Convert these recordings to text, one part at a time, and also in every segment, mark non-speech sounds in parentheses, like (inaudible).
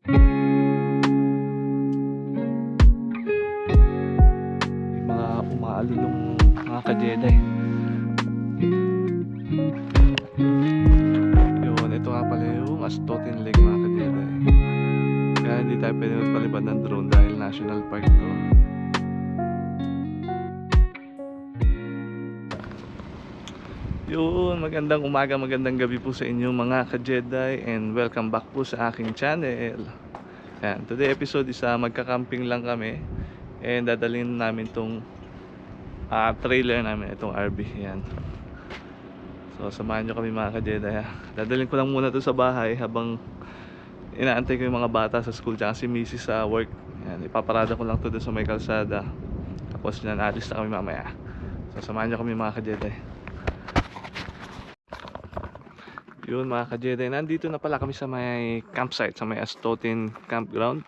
May mga umaalulong mga ka-Jedi. Yun, ito nga pala yung Astotin Lake mga ka-Jedi. Kaya hindi tayo pwede magpalipad ng drone dahil national park to. Yun, magandang umaga, magandang gabi po sa inyo mga ka-Jedi and welcome back po sa aking channel. Yan, today episode is ah, magka-camping lang kami and dadalhin namin tong ah, trailer namin, itong RV. Yan. So, samahan nyo kami mga ka-Jedi. Dadalhin ko lang muna to sa bahay habang inaantay ko yung mga bata sa school tsaka si Mrs. sa work. Yan, ipaparada ko lang to doon sa may kalsada. Tapos yan, alis na kami mamaya. So, samahan nyo kami mga ka-Jedi. Yun mga ka-Jedi, nandito na pala kami sa may campsite, sa may Astotin Campground.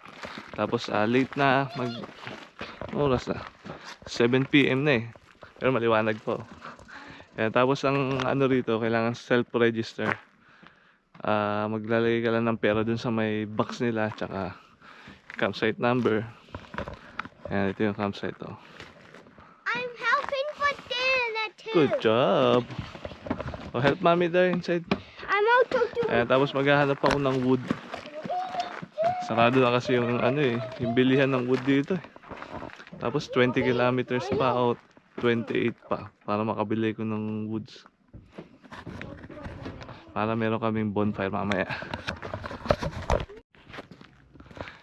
Tapos ah, late na, mag oras na. 7pm na eh. Pero maliwanag po. Kaya tapos ang ano rito, kailangan self-register. Ah, maglalagay ka lang ng pera dun sa may box nila, tsaka campsite number. Ayan, ito yung campsite to. I'm helping put dinner too. Good job! Oh, help mommy there inside. Ayan, tapos maghahanap ako ng wood. Sarado na kasi yung ano eh, yung bilihan ng wood dito eh. Tapos 20 kilometers pa out, 28 pa para makabili ko ng woods. Para meron kaming bonfire mamaya.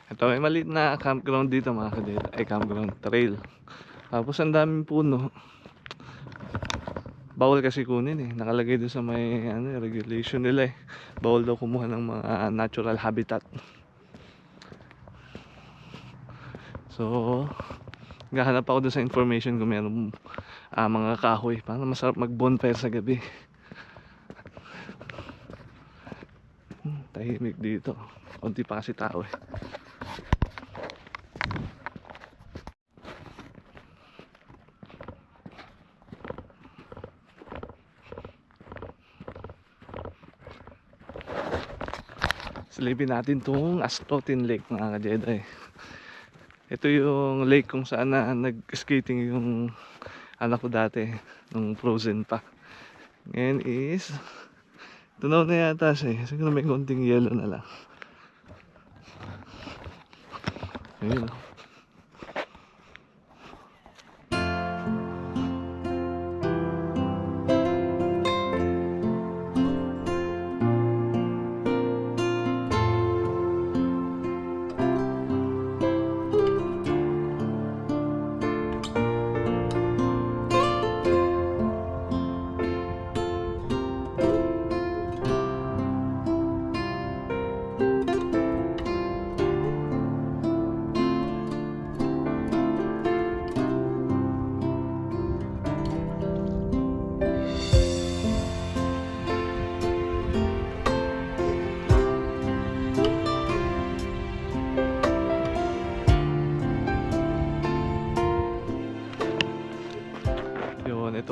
Ito may maliit na campground dito mga kadeta. Ay campground, trail. Tapos ang daming puno. Bawal kasi kunin eh. Nakalagay doon sa may ano, eh, regulation nila eh. Bawal daw kumuha ng mga natural habitat. So, gahanap ako doon sa information kung meron ah, mga kahoy para masarap mag bonfire sa gabi. Hmm, tahimik dito. Kunti pa kasi tao eh. Silipin natin tong Astotin Lake mga ka-Jedi. Ito yung lake kung saan na nag-skating yung anak ko dati nung frozen pa. Ngayon is tunaw na yata siya eh. Siguro may konting yellow na lang. Ayun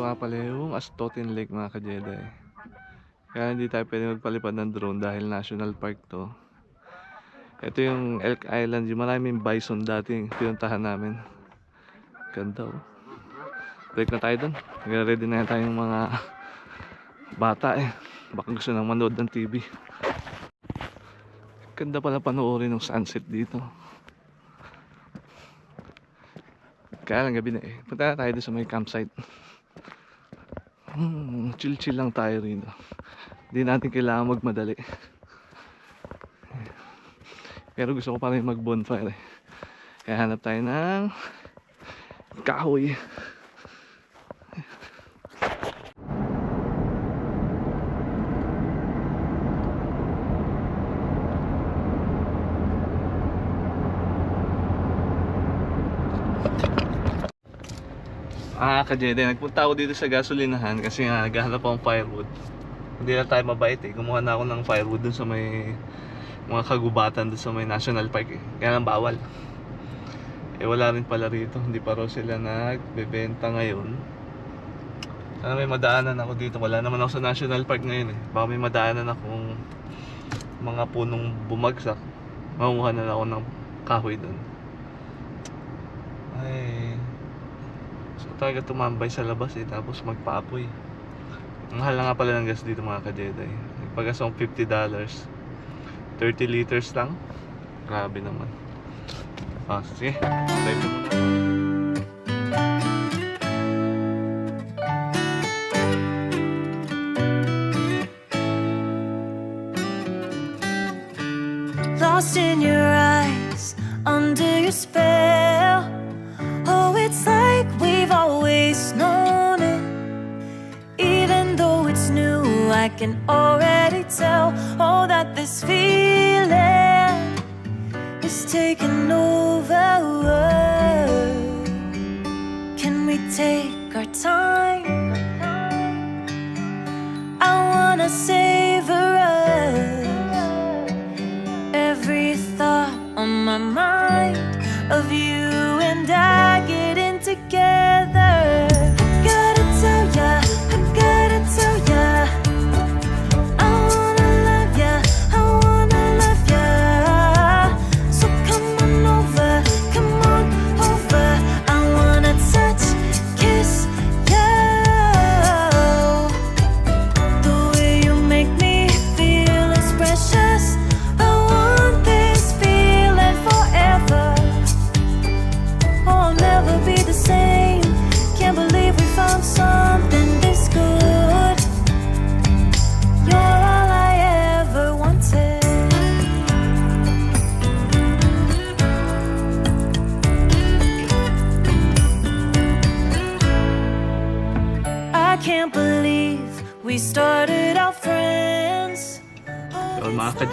nga pala yung Astotin Lake mga ka-Jedi. Kaya hindi tayo pwede magpalipad ng drone dahil national park to. Ito yung Elk Island, yung maraming bison dati pinuntahan namin. Ganda oh. Break na tayo dun. Nagre-ready na tayo yung mga (laughs) bata eh. Baka gusto nang manood ng TV. Ganda pala panoorin ng sunset dito. Kaya lang gabi na eh. Punta na tayo sa may campsite. Hmm, chill-chill lang tayo rito. Hindi natin kailangan magmadali. Pero gusto ko pa rin mag-bonfire eh. Kaya hanap tayo ng kahoy. Ah, ka-Jedi, nagpunta ako dito sa gasolinahan kasi nga naghahanap akong firewood. Hindi na tayo mabait eh. Kumuha na ako ng firewood dun sa may mga kagubatan dun sa may national park eh. Kaya lang bawal. Eh wala rin pala rito. Hindi pa raw sila nagbebenta ngayon. Sana may madaanan ako dito. Wala naman ako sa national park ngayon eh. Baka may madaanan akong mga punong bumagsak. Mamuha na lang ako ng kahoy doon. Ay. Talaga tumambay sa labas eh, tapos magpaapoy. Ang mahal na nga pala ng gas dito mga ka-Jedi. Nagpagas akong $50. 30 liters lang. Grabe naman. Ah, sige. Dive na muna. lost in your eyes, under your spell. Can already tell. Oh, that this feeling is taking over. Can we take our time? I wanna savor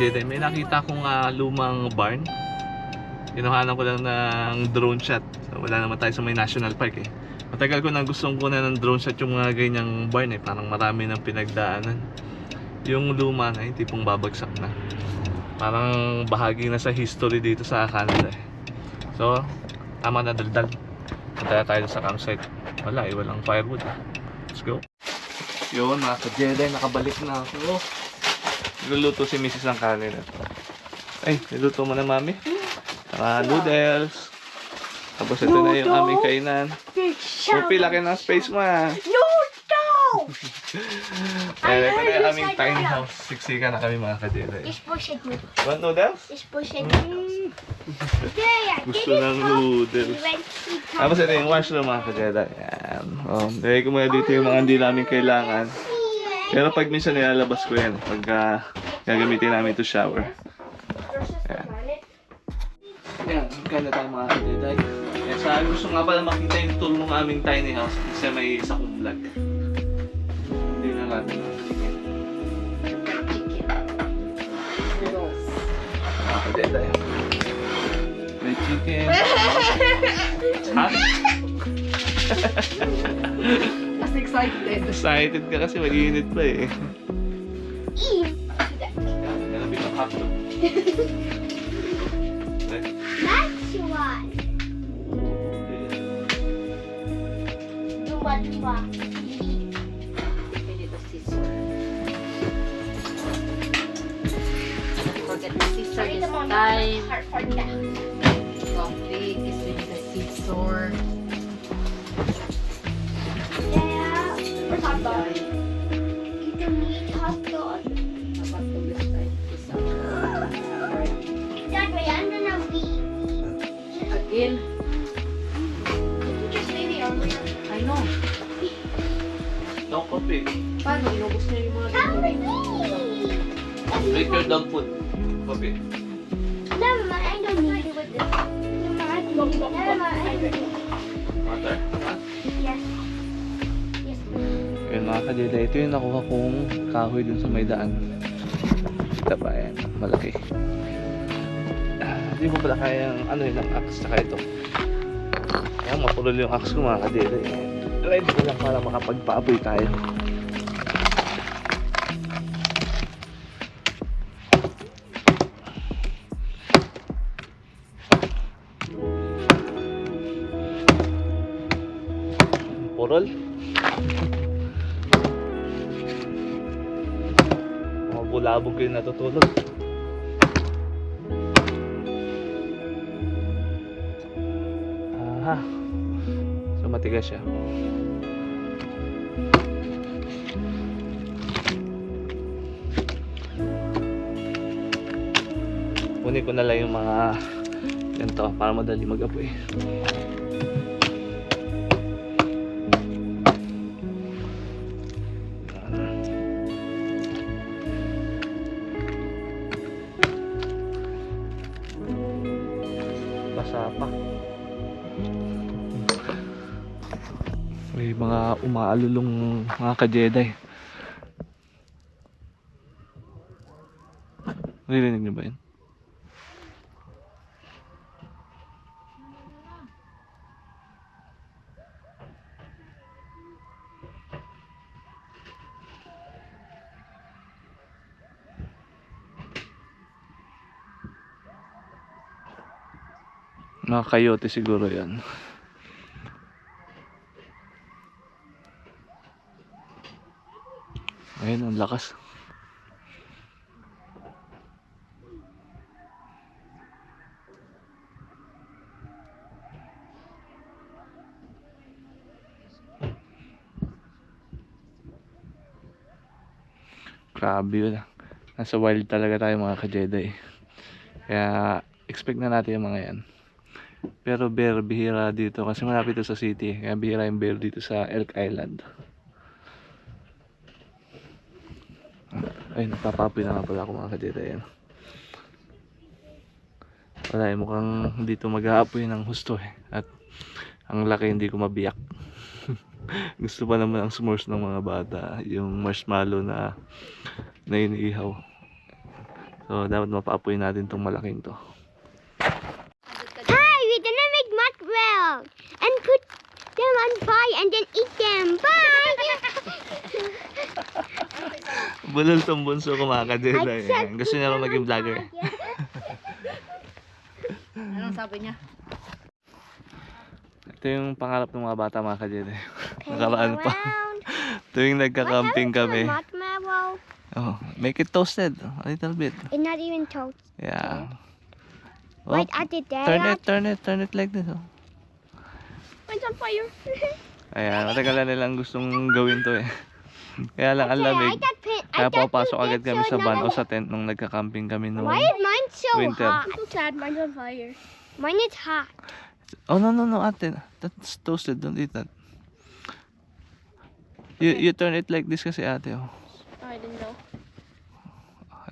Ka-Jedi, may nakita akong ah, lumang barn. Kinuhanan ko lang ng drone shot. So, wala naman tayo sa may national park eh. Matagal ko na gustong kunan ng drone shot yung mga ganyang barn eh. Parang marami ng pinagdaanan. Yung luma na, yung tipong babagsak na. Parang bahagi na sa history dito sa Canada eh. So, tama na daldal. Punta tayo sa campsite. Wala eh, walang firewood eh. Let's go. Yun mga ka-Jedi, nakabalik na ako. Nagluluto si Mrs. ng kanin. Ay, niluto mo na mami. Saka noodles. Tapos ito na yung aming kainan. Pupi, laki ng space mo ah. Ayan, ito na yung aming tiny house. Siksika na kami mga ka-Jedi. Just push it. Want noodles? Just push it. Yeah, Gusto ng noodles. Tapos ito yung washroom mga ka-Jedi. Ayan. Um, Lagay ko muna dito yung mga hindi namin kailangan. Pero pag minsan nilalabas ko yan, pag ah, gagamitin namin ito shower. Ayan. Ayan, ganda tayo mga ka-Jedi. Ayan, sa gusto nga pala makita yung tour ng aming tiny house kasi may isa kong vlog. Hindi na natin chicken. Mga ka-Jedi. May chicken. (laughs) ha? (laughs) Excited. Excited ka kasi mag-iinit pa eh. Eat. Ayan, nalabit ang hotdog. That's one. Duma-duma. No coffee. Paano? Inubos na yung mga. Drink your dog food. Coffee. Never mind, I don't need it with this. Mind, I don't need it. Water. Yes. Yes. Yun mga kadila, ito yung nakuha kong kahoy dun sa may daan. Kita ba yan? Malaki. Ah, Hindi mo pala kayang ano yun ang axe saka ito. Kaya mapulol yung axe ko mga kadila. Ready ko lang para makapagpaaboy tayo. Purol? Mga bulabog kayo natutulog. Matigas siya. Kunin ko na lang yung mga ganito para madali mag-apoy. Basa May mga umaalulong mga ka-Jedi. Narinig niyo ba yun? Mga coyote siguro yan. Ayun, ang lakas. Grabe yun. Nasa wild talaga tayo mga ka-Jedi. Kaya expect na natin yung mga yan. Pero bear bihira dito kasi malapit to sa city. Kaya bihira yung bear dito sa Elk Island. Ay, nagpapapoy na nga pala ako mga kadeta yan. Wala eh, mukhang dito mag-aapoy ng husto eh. At ang laki hindi ko mabiyak. (laughs) Gusto pa naman ang s'mores ng mga bata. Yung marshmallow na na iniihaw. So, dapat mapaapoy natin tong malaking to. Hi, we're gonna make mackerel and put them on fire and then eat them. Bye. (laughs) Bulol tong bunso ko mga kadeta. I eh. said Gusto niya them maging vlogger. (laughs) Anong sabi niya? Ito yung pangarap ng mga bata mga kadete. Nakaraan pa. (laughs) Tuwing nagka-camping kami. marshmallow? Oh, make it toasted a little bit. It's not even toast. Yeah. Oh, Right at the turn it, turn it, turn it like this. Oh. It's on fire. Ayan, matagal na nilang gustong gawin to eh. (laughs) Kaya lang ang lamig. Kaya papasok agad kami sa van o sa tent nung nagka-camping kami noong... Why is mine so winter. hot? I'm so sad. Mine's on fire. Mine is hot. Oh no no no ate, that's toasted. Don't eat that. You you turn it like this kasi ate oh. Oh, I didn't know.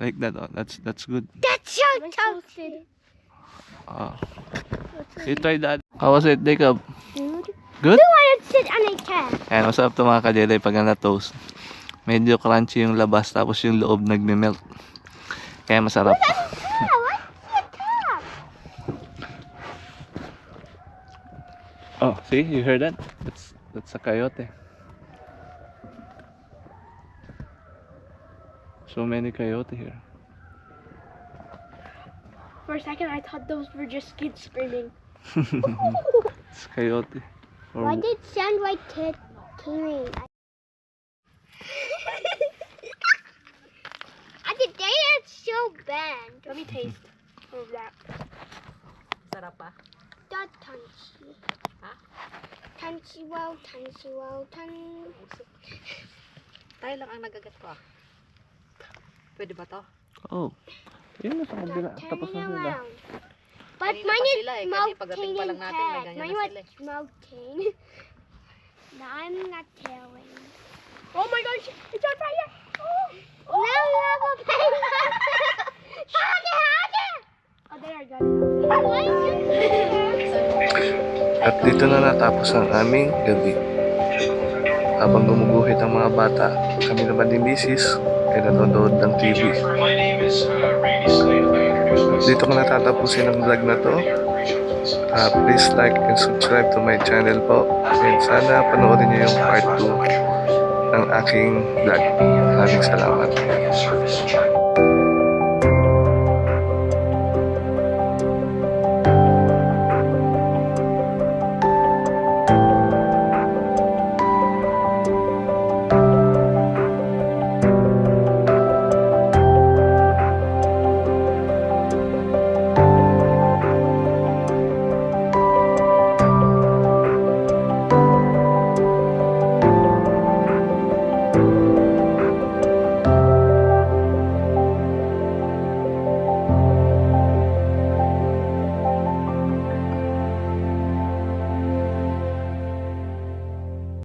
Like that oh. That's that's good. That's so toasted. Oh. You try that. How was it, Jacob? Good? Wanted to sit on a cat? Ayan, masarap to mga kajelay pag na-toast. Medyo crunchy yung labas tapos yung loob nagme-melt. Kaya masarap. What's? Oh, see? You heard that? That's that's a coyote. So many coyote here. For a second, I thought those were just kids screaming. (laughs) It's coyote. Or- Why did sound like kid killing? (laughs) I did they are so bad. Let me taste of that. Sarap pa. That tanchi. Huh? Tanchi wow, tanchi wow, tan. Tayo lang ang nagagat ko ah. Pwede ba to? Oh. Yun na sa kabila. Tapos na sila. around. But mine is sila eh, kasi pagdating pa lang natin, may ganyan Mine na was sila eh. melting. (laughs) now I'm not telling. Oh my gosh, it's on fire! Oh, oh. Now you have a penguin! Hage, hage! Oh, there I got it. Why is you At dito na natapos ang aming gabi. Habang gumuguhit ang mga bata, kami naman ni Mrs. ay nanonood ng TV. Dito ko natatapusin ang vlog na to. Ah, please like and subscribe to my channel po. And sana panoorin niyo yung part 2 ng aking vlog. Maraming salamat.